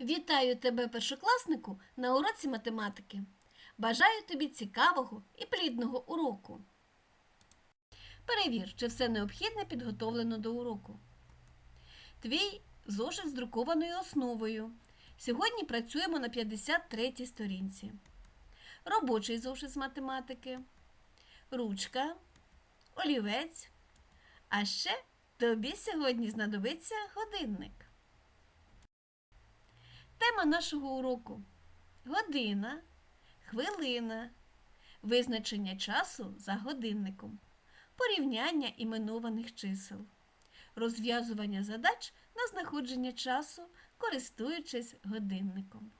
Вітаю тебе, першокласнику, на уроці математики. Бажаю тобі цікавого і плідного уроку. Перевір, чи все необхідне підготовлено до уроку. Твій зошит з друкованою основою. Сьогодні працюємо на 53-й сторінці. Робочий зошит з математики, ручка, олівець. А ще тобі сьогодні знадобиться годинник. Тема нашого уроку година, хвилина, визначення часу за годинником, порівняння іменованих чисел, розв'язування задач на знаходження часу, користуючись годинником.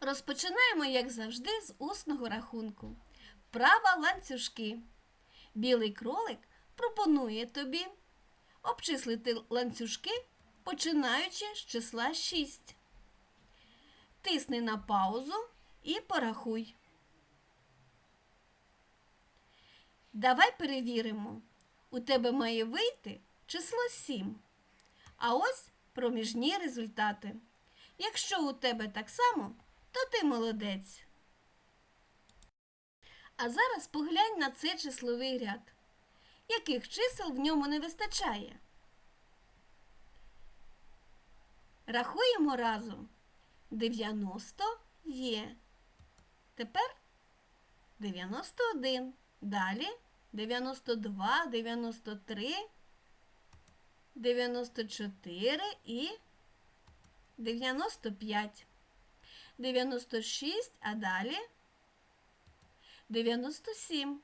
Розпочинаємо, як завжди, з усного рахунку. Права ланцюжки. Білий кролик пропонує тобі обчислити ланцюжки починаючи з числа 6. Тисни на паузу і порахуй. Давай перевіримо. У тебе має вийти число 7. А ось проміжні результати. Якщо у тебе так само, то ти молодець. А зараз поглянь на цей числовий ряд. Яких чисел в ньому не вистачає? Рахуємо разом. 90 є. Тепер 91. Далі 92, 93, 94 і 95. 96, а далі 97.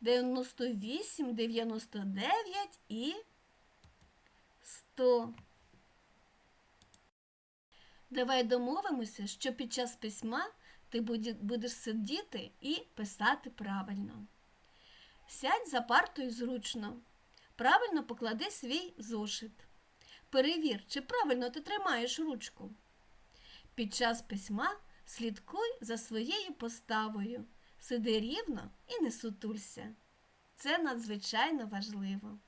98, 99 і 100. Давай домовимося, що під час письма ти будеш сидіти і писати правильно. Сядь за партою зручно. Правильно поклади свій зошит. Перевір, чи правильно ти тримаєш ручку. Під час письма слідкуй за своєю поставою. Сиди рівно і не сутулься. Це надзвичайно важливо.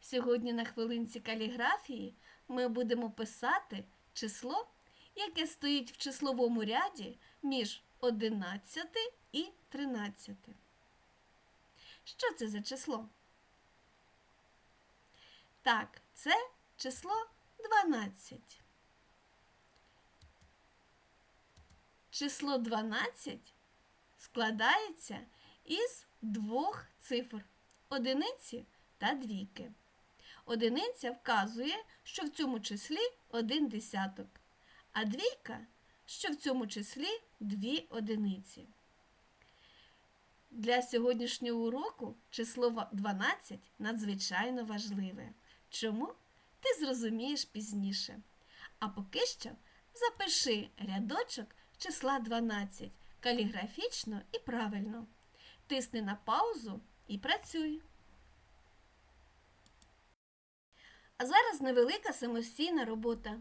Сьогодні на хвилинці каліграфії ми будемо писати число, яке стоїть в числовому ряді між 11 і 13. Що це за число? Так, це число 12. Число 12 складається із двох цифр одиниці та двійки. Одиниця вказує, що в цьому числі один десяток, а двійка, що в цьому числі дві одиниці. Для сьогоднішнього уроку число 12 надзвичайно важливе. Чому? Ти зрозумієш пізніше. А поки що запиши рядочок числа 12 каліграфічно і правильно. Тисни на паузу і працюй. А зараз невелика самостійна робота.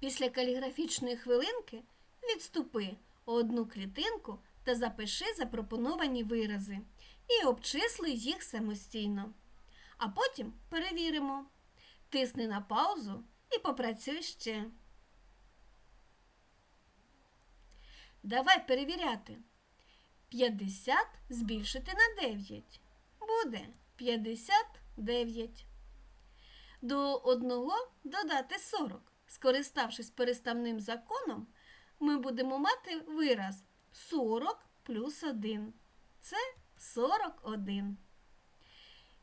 Після каліграфічної хвилинки відступи одну клітинку та запиши запропоновані вирази і обчисли їх самостійно. А потім перевіримо. Тисни на паузу і попрацюй ще. Давай перевіряти. 50 збільшити на 9. Буде 59. До 1 додати 40. Скориставшись переставним законом, ми будемо мати вираз 40 плюс 1. Це 41.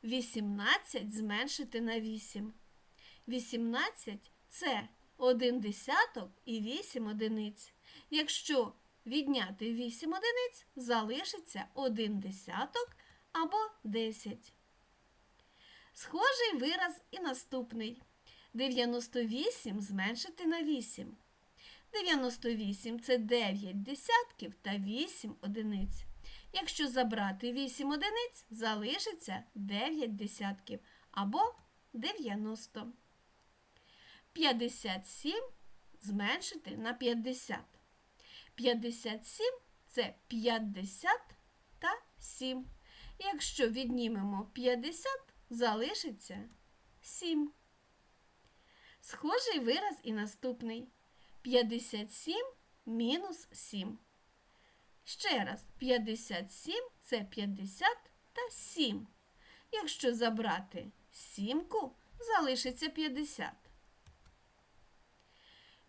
18 зменшити на 8. 18 це 1 десяток і 8 одиниць. Якщо відняти 8 одиниць, залишиться 1 десяток або 10. Схожий вираз і наступний. 98 зменшити на 8. 98 це 9 десятків та 8 одиниць. Якщо забрати 8 одиниць, залишиться 9 десятків або 90. 57 зменшити на 50. 57 це 50 та 7. Якщо віднімемо 50, залишиться 7. Схожий вираз і наступний. 57 мінус 7. Ще раз, 57 це 50 та 7. Якщо забрати сімку, залишиться 50.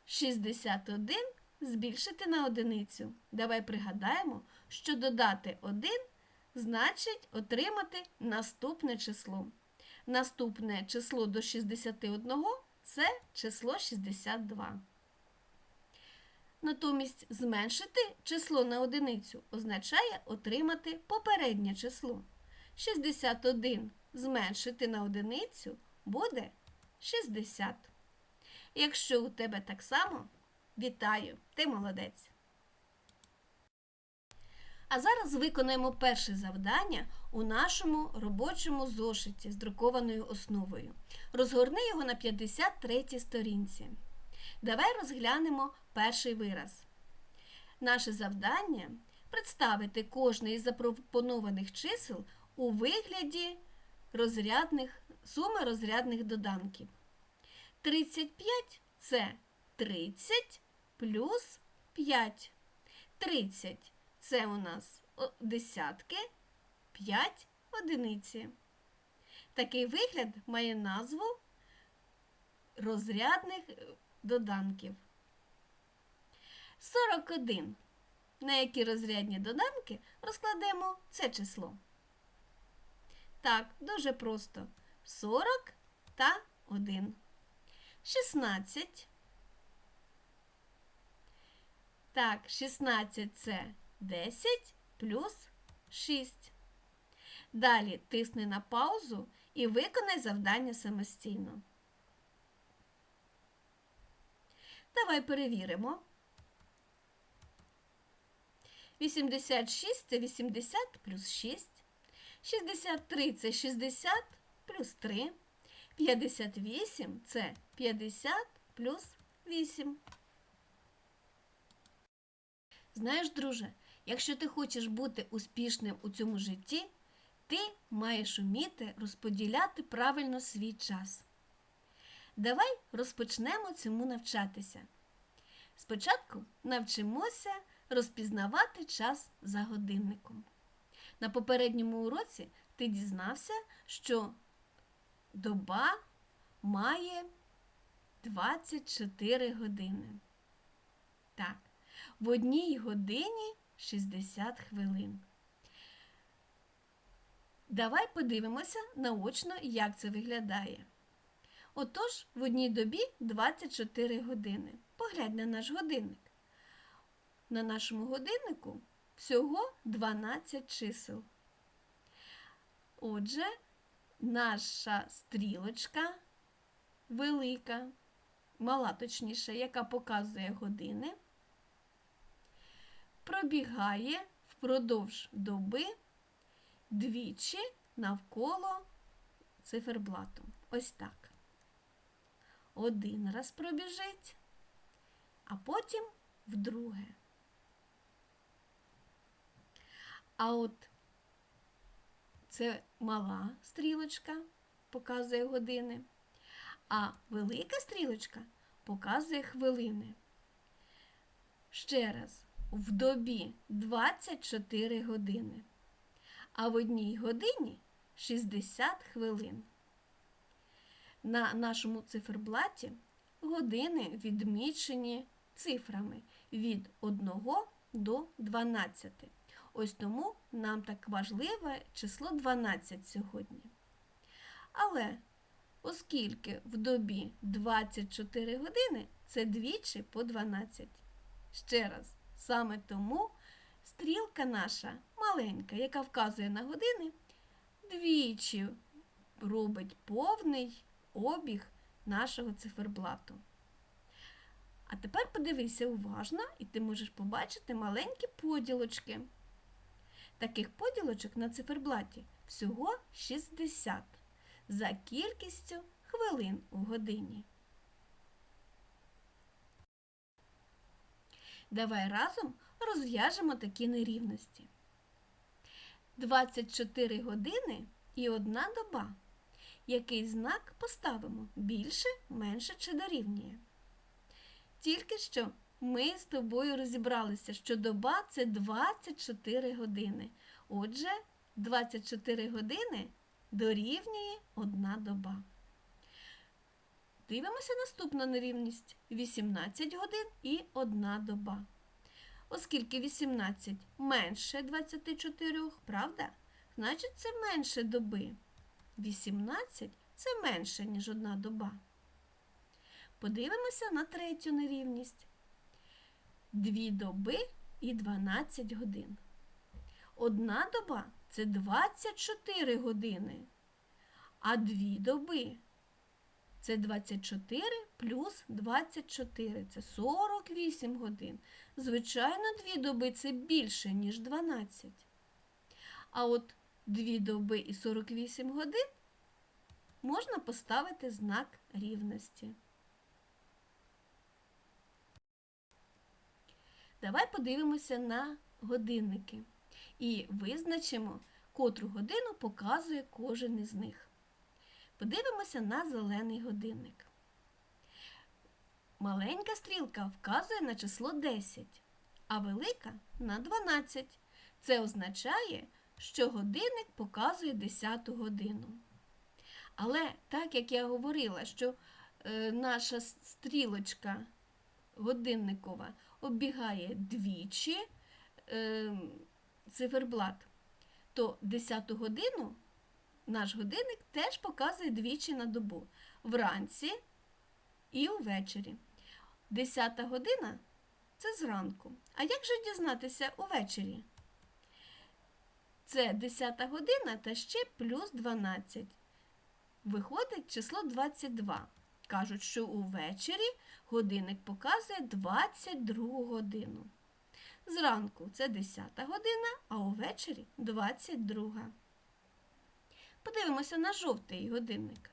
61 збільшити на одиницю. Давай пригадаємо, що додати 1 значить отримати наступне число. Наступне число до 61 це число 62. Натомість зменшити число на одиницю означає отримати попереднє число. 61 зменшити на одиницю буде 60. Якщо у тебе так само, вітаю, ти молодець. А зараз виконаємо перше завдання у нашому робочому зошиті з друкованою основою. Розгорни його на 53 сторінці. Давай розглянемо перший вираз. Наше завдання представити кожне із запропонованих чисел у вигляді розрядних, суми розрядних доданків. 35 це 30 плюс 5. 30 це у нас десятки, 5 одиниці. Такий вигляд має назву розрядних доданків. 41. На які розрядні доданки розкладемо це число? Так, дуже просто. 40 та 1. 16. Так, 16 це 10 плюс 6. Далі тисни на паузу і виконай завдання самостійно. Давай перевіримо. 86 це 80 плюс 6. 63 це 60 плюс 3. 58 це 50 плюс 8. Знаєш, друже, якщо ти хочеш бути успішним у цьому житті, ти маєш уміти розподіляти правильно свій час. Давай розпочнемо цьому навчатися. Спочатку навчимося розпізнавати час за годинником. На попередньому уроці ти дізнався, що доба має 24 години. Так, в одній годині 60 хвилин. Давай подивимося наочно, як це виглядає. Отож, в одній добі 24 години. Поглянь на наш годинник. На нашому годиннику всього 12 чисел. Отже, наша стрілочка велика, мала точніше, яка показує години, пробігає впродовж доби двічі навколо циферблату. Ось так. Один раз пробіжить, а потім вдруге. А от це мала стрілочка показує години, а велика стрілочка показує хвилини. Ще раз, в добі 24 години, а в одній годині 60 хвилин. На нашому циферблаті години відмічені цифрами від 1 до 12. Ось тому нам так важливе число 12 сьогодні. Але оскільки в добі 24 години це двічі по 12. Ще раз, саме тому стрілка наша маленька, яка вказує на години, двічі робить повний обіг нашого циферблату. А тепер подивися уважно, і ти можеш побачити маленькі поділочки. Таких поділочок на циферблаті всього 60 за кількістю хвилин у годині. Давай разом розв'яжемо такі нерівності. 24 години і одна доба. який знак поставимо більше, менше чи дорівнює. Тільки що ми з тобою розібралися, що доба це 24 години. Отже, 24 години дорівнює одна доба. Дивимося наступну нерівність 18 годин і одна доба. Оскільки 18 менше 24, правда? Значить, це менше доби. 18 це менше, ніж одна доба. Подивимося на третю нерівність. Дві доби і 12 годин. Одна доба це 24 години, а дві доби це 24 плюс 24 це 48 годин. Звичайно, дві доби це більше, ніж 12. А от дві доби і 48 годин можна поставити знак рівності. Давай подивимося на годинники і визначимо, котру годину показує кожен із них. Подивимося на зелений годинник. Маленька стрілка вказує на число 10, а велика на 12. Це означає, що годинник показує 10 годину. Але так як я говорила, що е, наша стрілочка годинникова оббігає двічі е, циферблат, то 10 годину наш годинник теж показує двічі на добу вранці і увечері. 10 година це зранку. А як же дізнатися увечері? Це 10 година та ще плюс 12. Виходить число 22. Кажуть, що увечері годинник показує 22 годину. Зранку це 10 година, а увечері 22. Подивимося на жовтий годинник.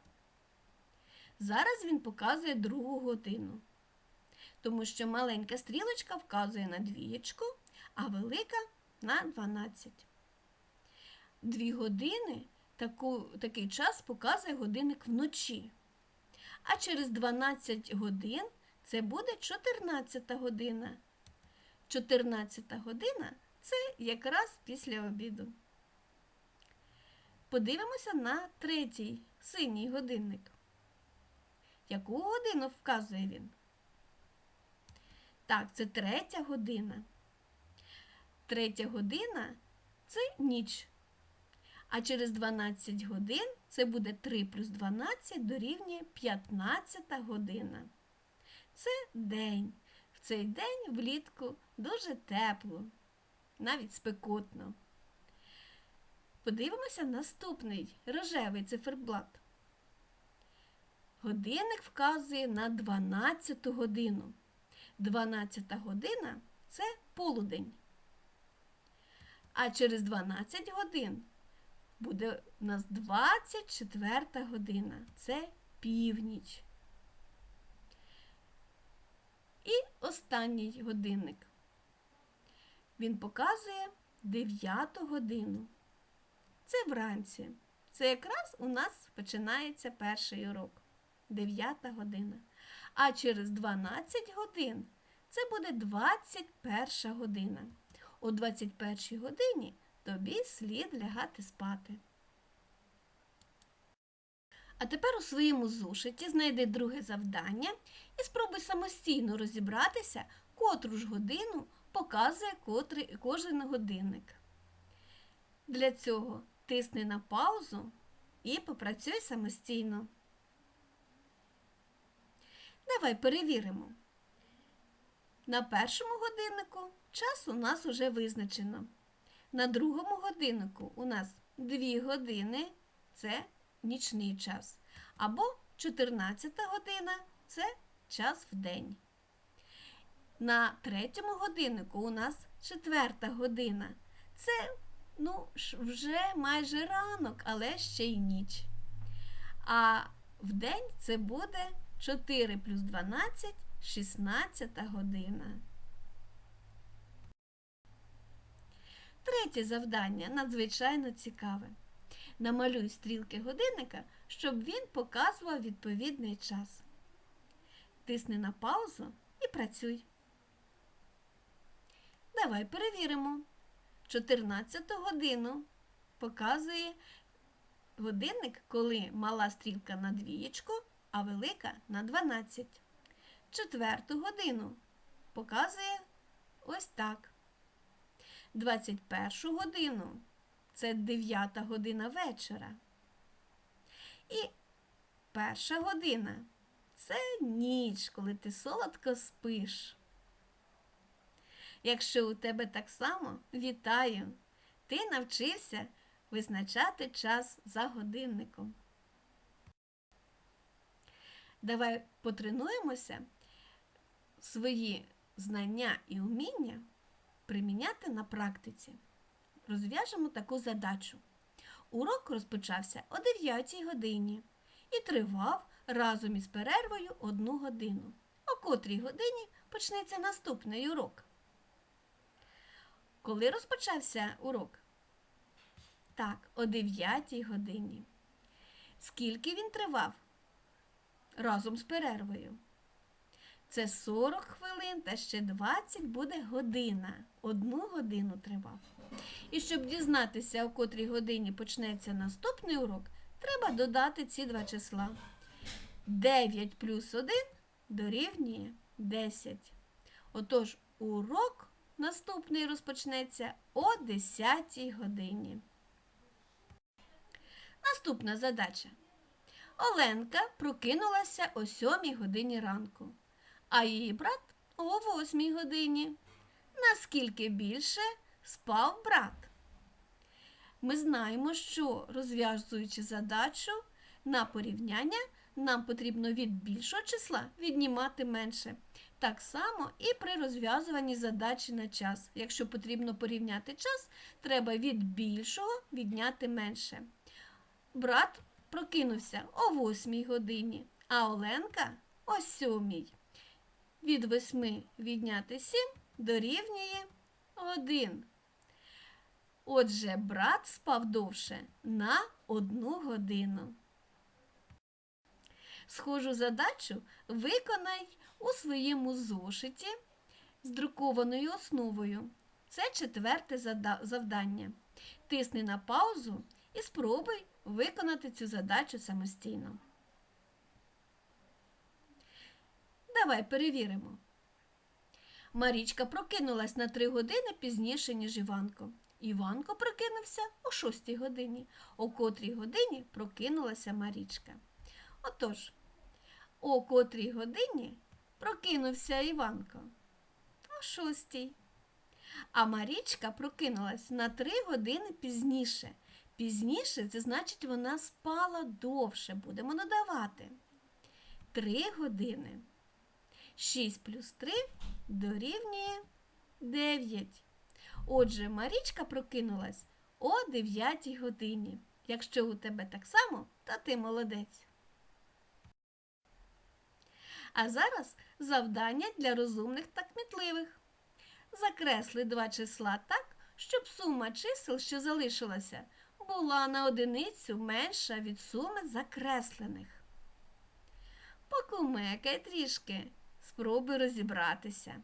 Зараз він показує другу годину, тому що маленька стрілочка вказує на двієчку, а велика на 12. Дві години таку, такий час показує годинник вночі. А через 12 годин це буде 14 година. 14 година це якраз після обіду. Подивимося на третій синій годинник. Яку годину вказує він? Так, це третя година. Третя година це ніч. А через 12 годин це буде 3 плюс 12 дорівнює 15 година. Це день. В цей день влітку дуже тепло, навіть спекотно. Подивимося наступний рожевий циферблат. Годинник вказує на 12 годину. 12 година це полудень. А через 12 годин буде у нас 24 година. Це північ. І останній годинник. Він показує 9 годину. Це вранці. Це якраз у нас починається перший урок. 9 година. А через 12 годин це буде 21 година. О 21 годині тобі слід лягати спати. А тепер у своєму зошиті знайди друге завдання і спробуй самостійно розібратися, котру ж годину показує котрий, кожен годинник. Для цього тисни на паузу і попрацюй самостійно. Давай перевіримо. На першому годиннику час у нас уже визначено. На другому годиннику у нас 2 години це нічний час. Або 14 година це час в день. На третьому годиннику у нас четверта година. Це ну, вже майже ранок, але ще й ніч. А в день це буде 4 плюс 12 16 година. Третє завдання надзвичайно цікаве. Намалюй стрілки годинника щоб він показував відповідний час. Тисни на паузу і працюй. Давай перевіримо. 14 годину показує годинник, коли мала стрілка на двієчку, а велика на 12. Четверту годину показує ось так. 21 годину це 9 година вечора. І перша година це ніч, коли ти солодко спиш. Якщо у тебе так само, вітаю! Ти навчився визначати час за годинником. Давай потренуємося свої знання і вміння приміняти на практиці. Розв'яжемо таку задачу. Урок розпочався о 9 годині і тривав разом із перервою одну годину. О котрій годині почнеться наступний урок. Коли розпочався урок? Так, о 9 годині. Скільки він тривав? Разом з перервою. Це 40 хвилин та ще 20 буде година. Одну годину тривав. І щоб дізнатися, о котрій годині почнеться наступний урок, треба додати ці два числа. 9 плюс 1 дорівнює 10. Отож, урок наступний розпочнеться о 10 годині. Наступна задача. Оленка прокинулася о 7 годині ранку, а її брат о 8 годині. Наскільки більше спав брат? Ми знаємо, що розв'язуючи задачу на порівняння, нам потрібно від більшого числа віднімати менше. Так само і при розв'язуванні задачі на час. Якщо потрібно порівняти час, треба від більшого відняти менше. Брат прокинувся о 8 годині, а Оленка о 7. Від 8 відняти 7 дорівнює 1. Отже, брат спав довше на одну годину. Схожу задачу виконай у своєму зошиті з друкованою основою. Це четверте завдання. Тисни на паузу і спробуй виконати цю задачу самостійно. Давай перевіримо. Марічка прокинулась на 3 години пізніше, ніж Іванко. Іванко прокинувся о 6 годині, о котрій годині прокинулася Марічка. Отож, о котрій годині прокинувся Іванко. О шостій. А Марічка прокинулась на 3 години пізніше. Пізніше це значить, вона спала довше. Будемо додавати. 3 години. 6 плюс 3 дорівнює 9. Отже, Марічка прокинулась о 9 годині. Якщо у тебе так само, то ти молодець. А зараз завдання для розумних та кмітливих. Закресли два числа так, щоб сума чисел, що залишилася, була на одиницю менша від суми закреслених. Покумекай трішки, спробуй розібратися.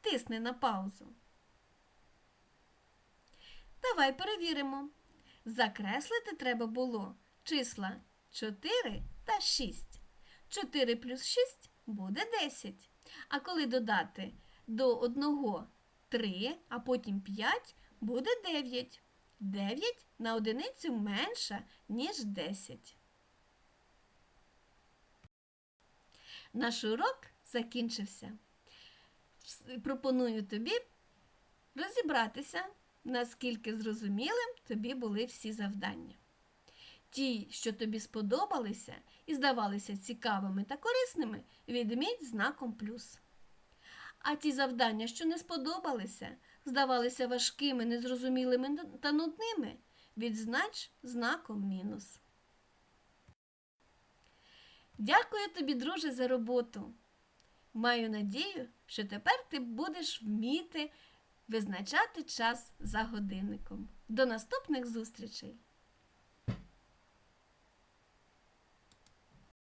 Тисни на паузу. Давай перевіримо. Закреслити треба було числа 4 та 6. 4 плюс 6 буде 10. А коли додати до 1 3, а потім 5, буде 9. 9 на одиницю менша, ніж 10. Наш урок закінчився. Пропоную тобі розібратися, наскільки зрозумілим тобі були всі завдання. Ті, що тобі сподобалися і здавалися цікавими та корисними, відміть знаком плюс. А ті завдання, що не сподобалися, здавалися важкими, незрозумілими та нудними, відзнач знаком мінус. Дякую тобі, друже, за роботу. Маю надію, що тепер ти будеш вміти визначати час за годинником. До наступних зустрічей!